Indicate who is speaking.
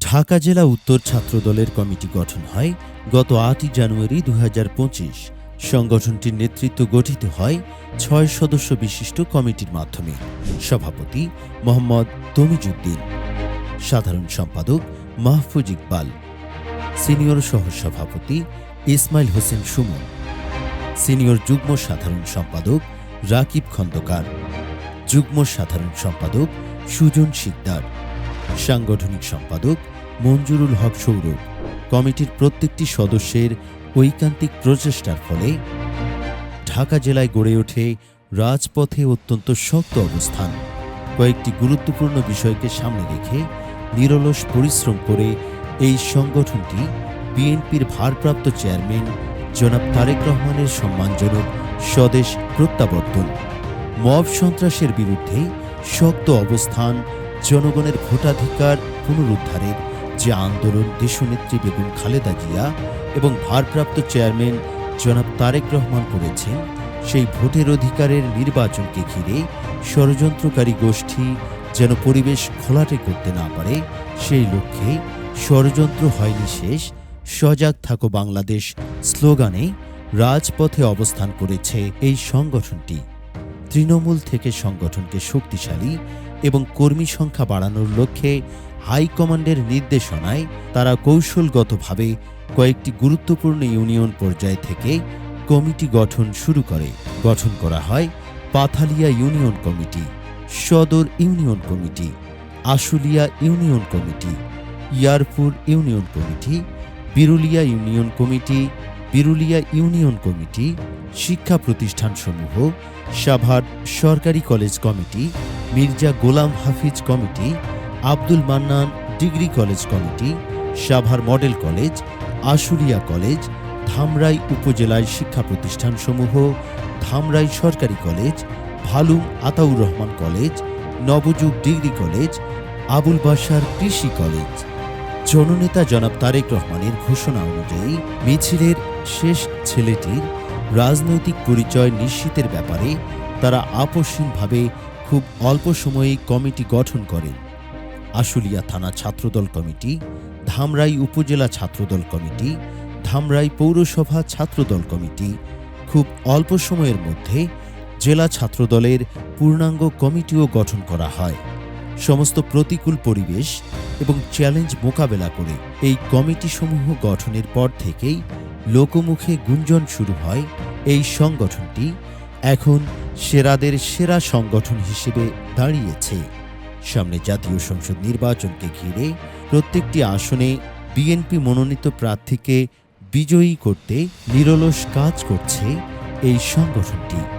Speaker 1: ঢাকা জেলা উত্তর ছাত্রদলের কমিটি গঠন হয় গত আটই জানুয়ারি দু হাজার পঁচিশ। সংগঠনটির নেতৃত্ব গঠিত হয় ছয় সদস্য বিশিষ্ট কমিটির মাধ্যমে। সভাপতি মোহাম্মদ তমিজুদ্দিন। সাধারণ সম্পাদক মাহফুজ ইকবাল। সিনিয়র সহসভাপতি ইসমাইল হোসেন সুমন। সিনিয়র যুগ্ম সাধারণ সম্পাদক রাকিব খন্দকার। যুগ্ম সাধারণ সম্পাদক সুজন শিকদার। সাংগঠনিক সম্পাদক, মঞ্জুরুল হক সৌরভ। কমিটির প্রত্যেকটি সদস্যের ঐকান্তিক প্রচেষ্টার ফলে ঢাকা জেলায় গড়ে ওঠে রাজপথে অত্যন্ত শক্ত অবস্থান। কয়েকটি গুরুত্বপূর্ণ বিষয়কে সামনে রেখে নিরলস পরিশ্রম করে এই সংগঠনটি বিএনপির ভারপ্রাপ্ত চেয়ারম্যান জনাব তারেক রহমানের সম্মানজনক স্বদেশ প্রত্যাবর্তন। মব সন্ত্রাসের বিরুদ্ধে শক্ত অবস্থান জনগণের ভোটাধিকার পুনরুদ্ধারের, যে আন্দোলন দেশনেত্রী বেগম খালেদা জিয়া এবং ভারপ্রাপ্ত চেয়ারম্যান জনাব তারেক রহমান করেছেন, সেই ভোটের অধিকারের নির্বাচনকে ঘিরে ষড়যন্ত্রকারী গোষ্ঠী যেন পরিবেশ খোলাটে করতে না পারে, সেই লক্ষ্যে ষড়যন্ত্র হয়নি শেষ, সজাগ থাকো বাংলাদেশ স্লোগানে রাজপথে অবস্থান করেছে এই সংগঠনটি। তৃণমূল থেকে সংগঠনকে শক্তিশালী এবং কর্মী সংখ্যা বাড়ানোর লক্ষ্যে হাইকমান্ডের নির্দেশনায় তারা কৌশলগতভাবে কয়েকটি গুরুত্বপূর্ণ ইউনিয়ন পর্যায় থেকে কমিটি গঠন শুরু করে। গঠন করা হয় Pathalia union committee, Sadar union committee, Ashulia union committee, Yarpur union committee, Birulia union committee, Birulia union committee শিক্ষা প্রতিষ্ঠানসমূহ, Savar Sarkari college committee, Mirza Golam Hafiz committee, Abdul Mannan degree college committee, Savar model college, Ashulia college, Dhamrai উপজেলায় শিক্ষা প্রতিষ্ঠানসমূহ, Dhamrai Sarkari college Bhalum Ataur Rahman college, Nabajug degree college, Abul Basar Krishi college. জননেতা জনাব তারেক রহমানের ঘোষণা অনুযায়ী মিছিলের শেষ ছেলেটির রাজনৈতিক পরিচয় নিশ্চিতের ব্যাপারে তারা আপসহীনভাবে খুব অল্প সময়েই কমিটি গঠন করেন। আশুলিয়া থানা ছাত্রদল কমিটি, ধামরাই উপজেলা ছাত্রদল কমিটি, ধামরাই পৌরসভা ছাত্রদল কমিটি খুব অল্প সময়ের মধ্যে জেলা ছাত্রদলের পূর্ণাঙ্গ কমিটিও গঠন করা হয়। সমস্ত প্রতিকূল পরিবেশ এবং চ্যালেঞ্জ মোকাবেলা করে এই কমিটিসমূহ গঠনের পর থেকেই লোকমুখে গুঞ্জন শুরু হয়, এই সংগঠনটি এখন সেরাদের সেরা সংগঠন হিসেবে দাঁড়িয়েছে। সামনে জাতীয় সংসদ নির্বাচনকে ঘিরে প্রত্যেকটি আসনে বিএনপি মনোনীত প্রার্থীকে বিজয়ী করতে নিরলস কাজ করছে এই সংগঠনটি।